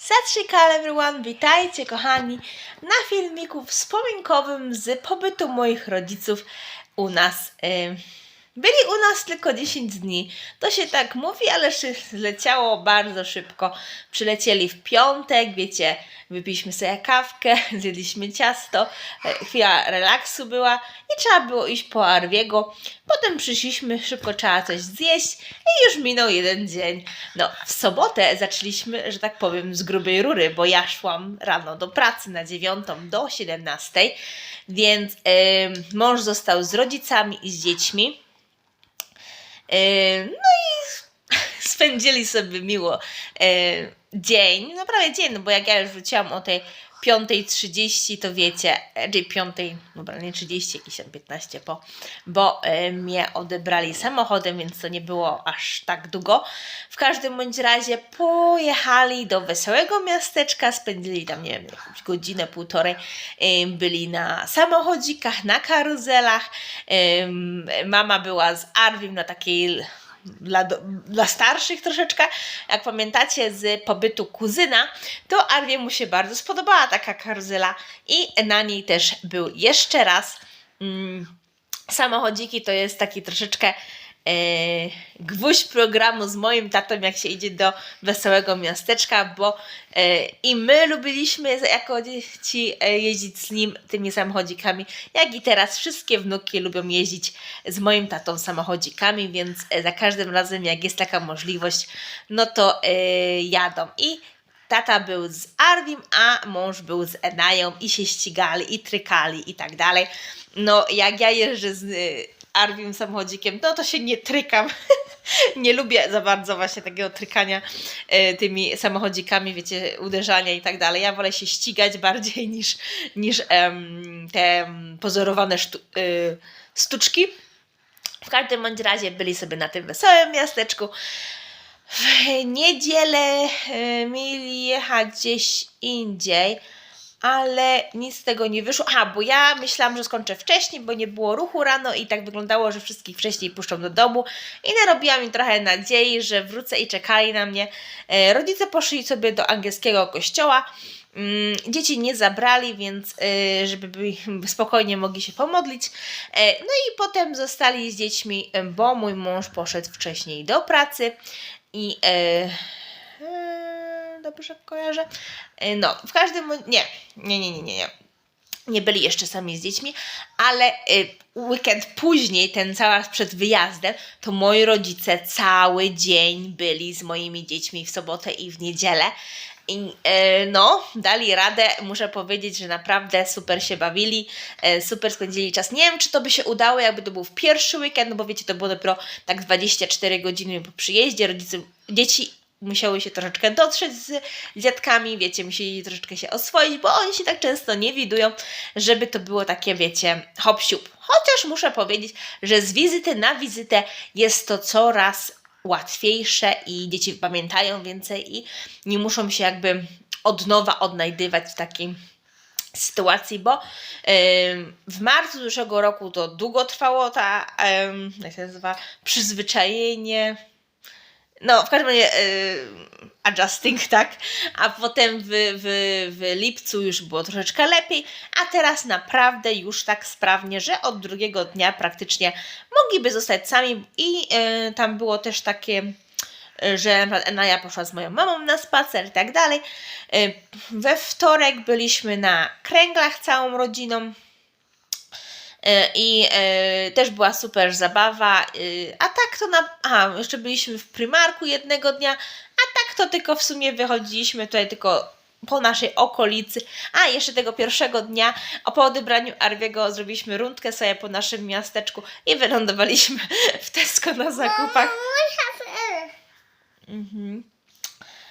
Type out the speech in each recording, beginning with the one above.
Sat Shri Akal everyone, witajcie kochani na filmiku wspominkowym z pobytu moich rodziców u nas. Ym, Byli u nas tylko 10 dni. To się tak mówi, ale leciało bardzo szybko. Przylecieli w piątek, wiecie, wypiliśmy sobie kawkę, zjedliśmy ciasto, e, chwila relaksu była i trzeba było iść po Arwiego. Potem przyszliśmy, szybko trzeba coś zjeść i już minął jeden dzień. No, w sobotę zaczęliśmy, że tak powiem, z grubej rury, bo ja szłam rano do pracy na dziewiątą do 17, więc em, mąż został z rodzicami i z dziećmi. Em, no i spędzili sobie miło e, dzień, no prawie dzień, no bo jak ja już wróciłam o tej 5.30, to wiecie, e, czyli 5, dobra, nie 30, jakieś tam 15 po, bo e, mnie odebrali samochodem, więc to nie było aż tak długo. W każdym bądź razie pojechali do wesołego miasteczka, spędzili tam, nie wiem, jakąś godzinę, półtorej, e, byli na samochodzikach, na karuzelach. Em, Mama była z Arwim na takiej dla, dla starszych troszeczkę. Jak pamiętacie z pobytu kuzyna, to Arwie mu się bardzo spodobała taka karuzela i na niej też był jeszcze raz. Mm, samochodziki to jest taki troszeczkę gwóźdź programu z moim tatą, jak się idzie do wesołego miasteczka, bo e, i my lubiliśmy jako dzieci e, jeździć z nim tymi samochodzikami, jak i teraz wszystkie wnuki lubią jeździć z moim tatą samochodzikami, więc e, za każdym razem, jak jest taka możliwość, no to e, jadą. I tata był z Arwim, a mąż był z Enają i się ścigali, i trykali, i tak dalej. No, jak ja jeżdżę z Arwim samochodzikiem, no to się nie trykam. nie lubię za bardzo właśnie takiego trykania y, tymi samochodzikami, wiecie, uderzania i tak dalej. Ja wolę się ścigać bardziej niż, niż em, te pozorowane sztu- y, sztuczki. W każdym bądź razie byli sobie na tym wesołym miasteczku. W niedzielę e, mieli jechać gdzieś indziej, ale nic z tego nie wyszło. Aha, bo ja myślałam, że skończę wcześniej, bo nie było ruchu rano i tak wyglądało, że wszystkich wcześniej puszczą do domu. I narobiłam im trochę nadziei, że wrócę i czekali na mnie. E, Rodzice poszli sobie do angielskiego kościoła. Mm, Dzieci nie zabrali, więc y, żeby spokojnie mogli się pomodlić. E, No i potem zostali z dziećmi, e, bo mój mąż poszedł wcześniej do pracy i e, e, dobrze kojarzę. E, no, w każdym nie, nie, nie, nie, nie, nie. Nie byli jeszcze sami z dziećmi, ale y, weekend później, ten cały przed wyjazdem, to moi rodzice cały dzień byli z moimi dziećmi w sobotę i w niedzielę. I e, no, dali radę. Muszę powiedzieć, że naprawdę super się bawili, super spędzili czas. Nie wiem, czy to by się udało, jakby to był pierwszy weekend, bo wiecie, to było dopiero tak 24 godziny po przyjeździe. Rodzice, dzieci musiały się troszeczkę dotrzeć z dziadkami, wiecie, musieli troszeczkę się oswoić, bo oni się tak często nie widują, żeby to było takie, wiecie, hop siup. Chociaż muszę powiedzieć, że z wizyty na wizytę jest to coraz łatwiejsze i dzieci pamiętają więcej i nie muszą się jakby od nowa odnajdywać w takiej sytuacji, bo w marcu zeszłego roku to długo trwało ta, jak się nazywa, przyzwyczajenie, no, w każdym razie y, adjusting, tak? A potem w, w, w lipcu już było troszeczkę lepiej, a teraz naprawdę już tak sprawnie, że od drugiego dnia praktycznie mogliby zostać sami i y, tam było też takie y, że Enaja poszła z moją mamą na spacer i tak dalej. We wtorek byliśmy na kręglach całą rodziną. E, I e, też była super zabawa. e, a tak to na. Aha, jeszcze byliśmy w Primarku jednego dnia, a tak to tylko w sumie wychodziliśmy tutaj tylko po naszej okolicy. A jeszcze tego pierwszego dnia po odebraniu Arwiego zrobiliśmy rundkę sobie po naszym miasteczku i wylądowaliśmy w Tesco na zakupach. Mhm.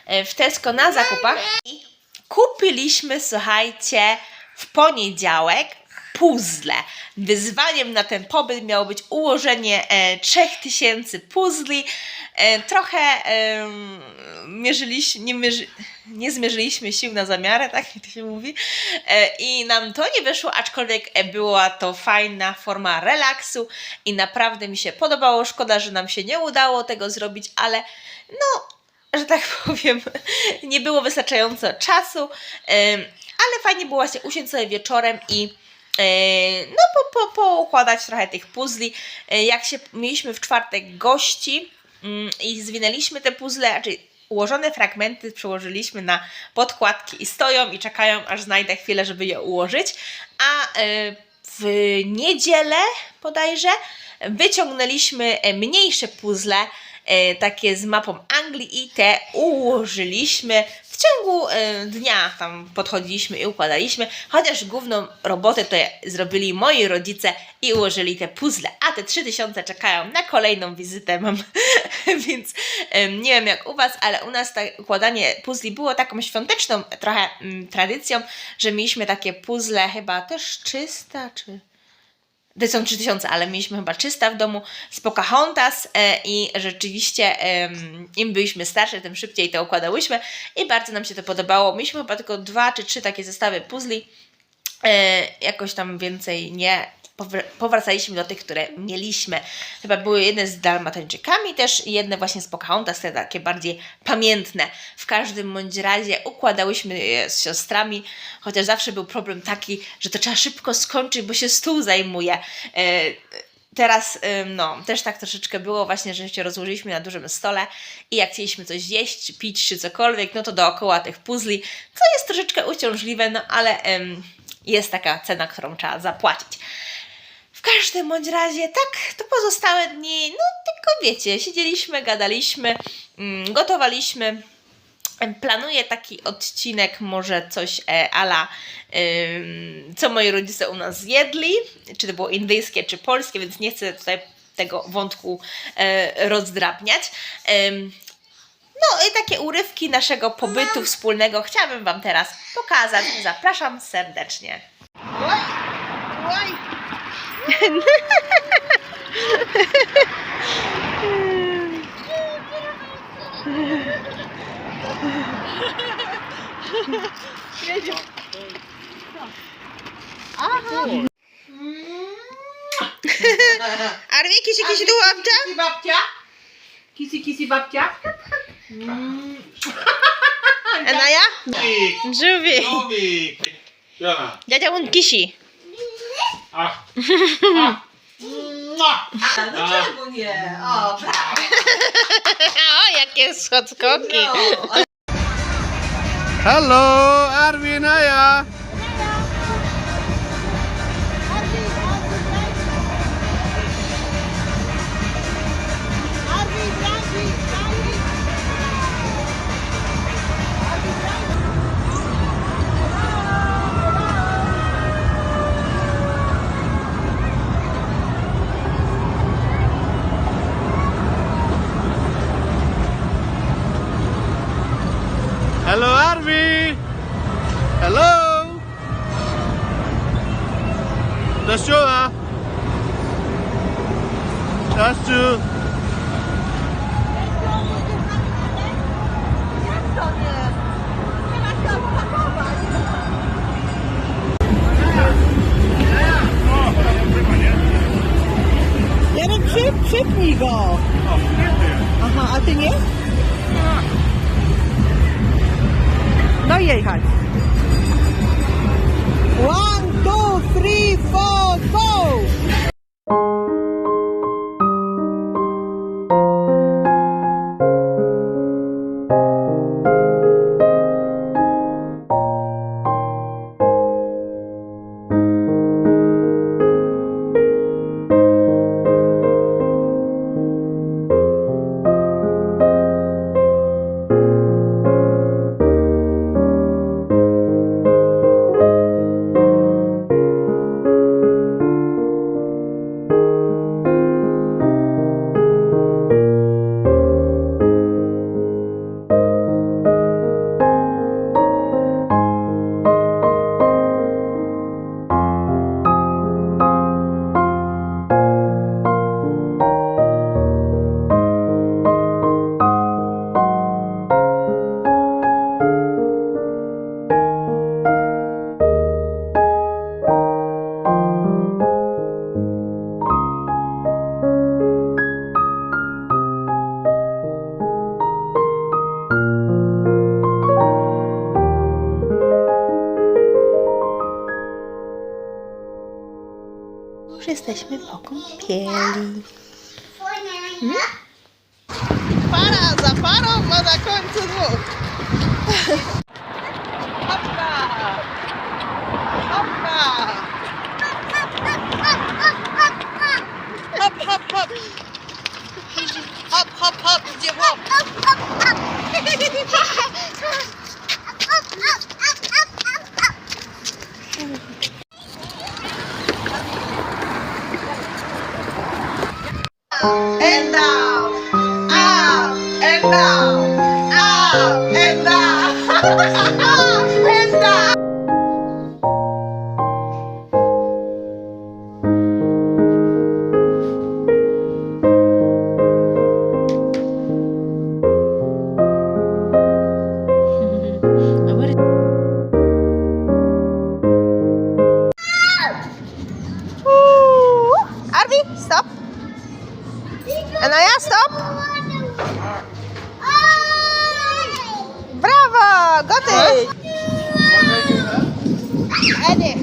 E, W Tesco na zakupach i kupiliśmy, słuchajcie, w poniedziałek puzzle. Wyzwaniem na ten pobyt miało być ułożenie e, 3000 puzli. E, trochę e, mierzyliśmy, nie, mierzy, nie zmierzyliśmy sił na zamiarę, tak jak to się mówi. E, I nam to nie wyszło, aczkolwiek e, była to fajna forma relaksu i naprawdę mi się podobało. Szkoda, że nam się nie udało tego zrobić, ale no że tak powiem, nie było wystarczająco czasu, ale fajnie było właśnie usiąść sobie wieczorem i no po, po, poukładać trochę tych puzli. E, Jak się mieliśmy w czwartek gości mm, i zwinęliśmy te puzzle, znaczy ułożone fragmenty przełożyliśmy na podkładki i stoją i czekają, aż znajdę chwilę, żeby je ułożyć. A e, w niedzielę bodajże wyciągnęliśmy e, mniejsze puzzle, e, takie z mapą Anglii i te ułożyliśmy. W ciągu e, dnia tam podchodziliśmy i układaliśmy, chociaż główną robotę to zrobili moi rodzice i ułożyli te puzzle, a te 3000 czekają na kolejną wizytę mam, więc em, nie wiem jak u Was, ale u nas to układanie puzli było taką świąteczną trochę mm, tradycją, że mieliśmy takie puzzle chyba też 300 czy to są 3000, ale mieliśmy chyba 300 w domu z Pocahontas e, i rzeczywiście im byliśmy starsze, tym szybciej to układałyśmy i bardzo nam się to podobało. Mieliśmy chyba tylko dwa czy trzy takie zestawy puzli, e, jakoś tam więcej nie. Powr- Powracaliśmy do tych, które mieliśmy. Chyba były jedne z Dalmatańczykami też i jedne właśnie z Pocahontas, te takie bardziej pamiętne. W każdym bądź razie układałyśmy je z siostrami, chociaż zawsze był problem taki, że to trzeba szybko skończyć, bo się stół zajmuje. E, Teraz, ym, no, też tak troszeczkę było właśnie, że się rozłożyliśmy na dużym stole i jak chcieliśmy coś zjeść, czy pić, czy cokolwiek, no to dookoła tych puzli, co jest troszeczkę uciążliwe, no ale jest taka cena, którą trzeba zapłacić. Każdym bądź razie, tak, to pozostałe dni, no tylko wiecie, siedzieliśmy, gadaliśmy, mm, gotowaliśmy. Planuję taki odcinek, może coś e, ala co moi rodzice u nas zjedli, czy to było indyjskie, czy polskie, więc nie chcę tutaj tego wątku e, rozdrabniać. No i takie urywki naszego pobytu wspólnego chciałabym Wam teraz pokazać. Zapraszam serdecznie. Arwie, kisi, kisi, tu babcia? Kisi babcia? Kisi kisi babcia? On kisi. Ah. Mua. No czemu nie? O, brawo. O, jakie schodkoki. No, Hello, Arvin Aya. Hello, Deszczu. Jarek, jesteśmy po kąpieli. Para za parą, ma na końcu dwóch. And down, up and down, up and down, And I asked up. Bravo! Got it! Got it.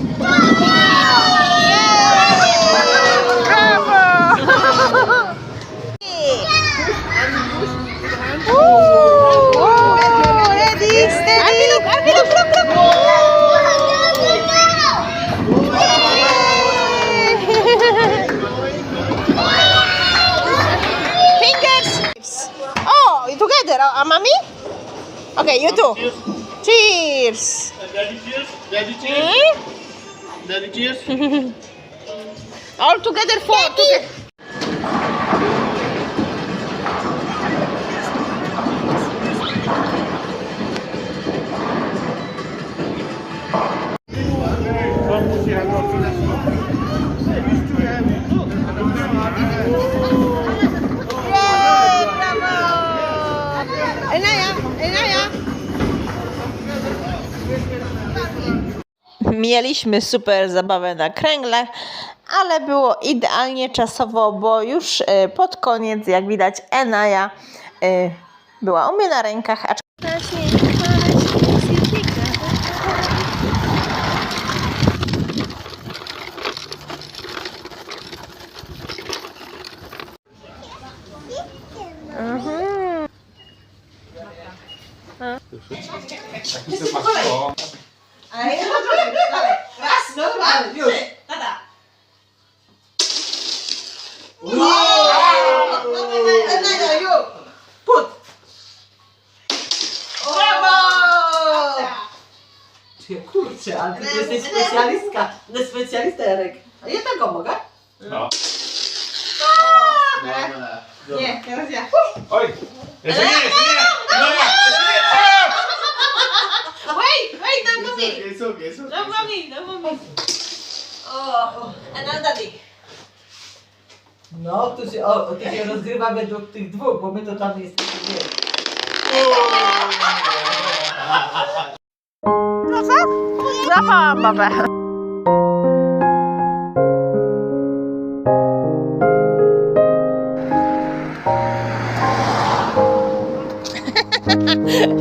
Oh, together. Uh, mommy? Okay, you too. Cheers. Daddy cheers. Daddy cheers. Hmm? Daddy cheers. All together four. Together. Mieliśmy super zabawę na kręglach, ale było idealnie czasowo, bo już e, pod koniec, jak widać, Enaja e, była u mnie na rękach, a Raz, no dwa, już. Tata. Put. Brawo! Kurczę, ale ty jesteś specjalistka. No specjalista, Jarek. A ja tego mogę? No. Nie, teraz ja. Oj! Jeszcze nie, jeszcze nie! No ja! Wait, wait, dam mommy. Jest okej, jest okej. Dam mommy, dam mommy. O, another daddy. No, to się, o, to się rozgrywa według tych dwóch, bo my to tam nie. Złapałam babę.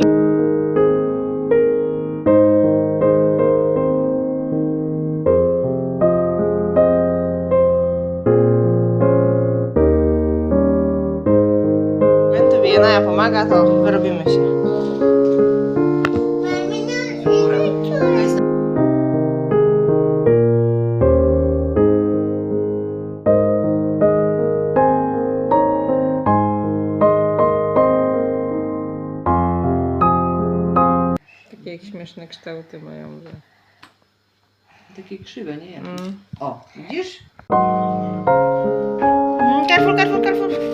Janaja pomaga, to wyrobimy się. Takie jak śmieszne kształty mają. Że... Takie krzywe, nie? Mm. O, widzisz? Careful, careful, careful.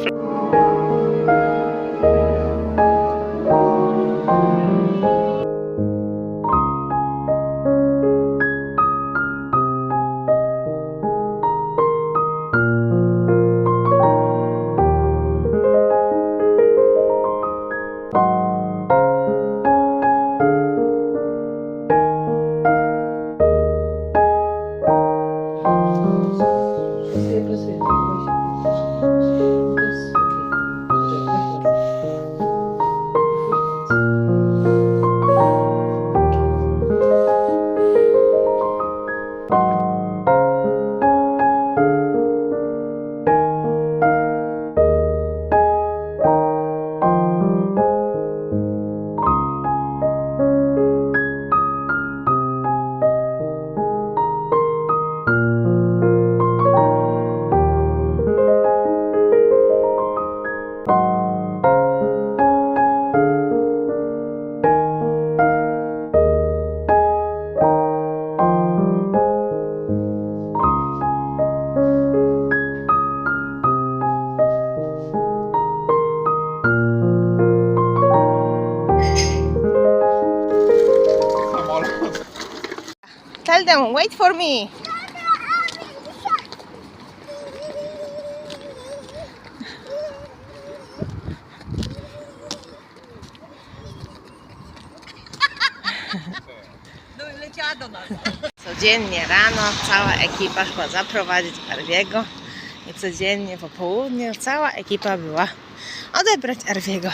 Wait for me. No. Codziennie rano cała ekipa szła zaprowadzić Arwiego i codziennie po południu cała ekipa była odebrać Arwiego.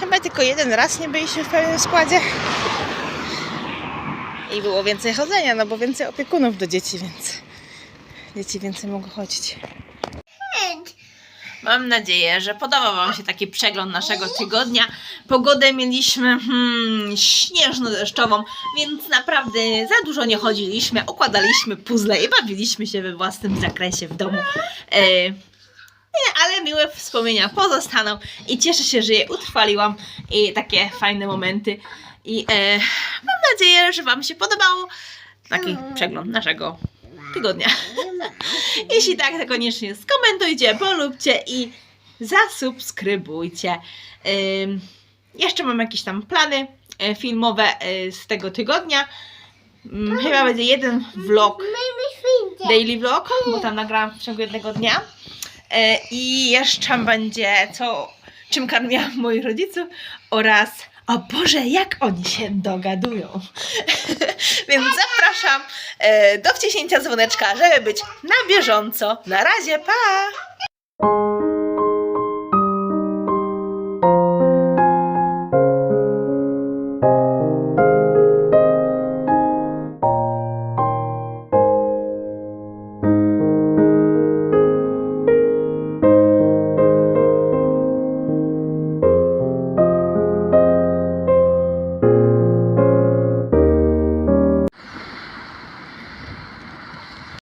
Chyba tylko jeden raz nie byliśmy w pełnym składzie. I było więcej chodzenia, no bo więcej opiekunów do dzieci, więc dzieci więcej mogły chodzić. Mam nadzieję, że podobał Wam się taki przegląd naszego tygodnia. Pogodę mieliśmy hmm, śnieżno-deszczową, więc naprawdę za dużo nie chodziliśmy, układaliśmy puzzle i bawiliśmy się we własnym zakresie w domu. E, nie, ale miłe wspomnienia pozostaną i cieszę się, że je utrwaliłam i takie fajne momenty. I e, mam nadzieję, że Wam się podobało taki przegląd naszego tygodnia. Jeśli tak, to koniecznie skomentujcie, polubcie i zasubskrybujcie. Ym, jeszcze mam jakieś tam plany e, filmowe e, z tego tygodnia. Ym, chyba będzie jeden vlog, daily vlog, bo tam nagrałam w ciągu jednego dnia. E, I jeszcze będzie co, czym karmiłam moich rodziców oraz o Boże, jak oni się dogadują. Więc zapraszam e, do wciśnięcia dzwoneczka, żeby być na bieżąco. Na razie, pa!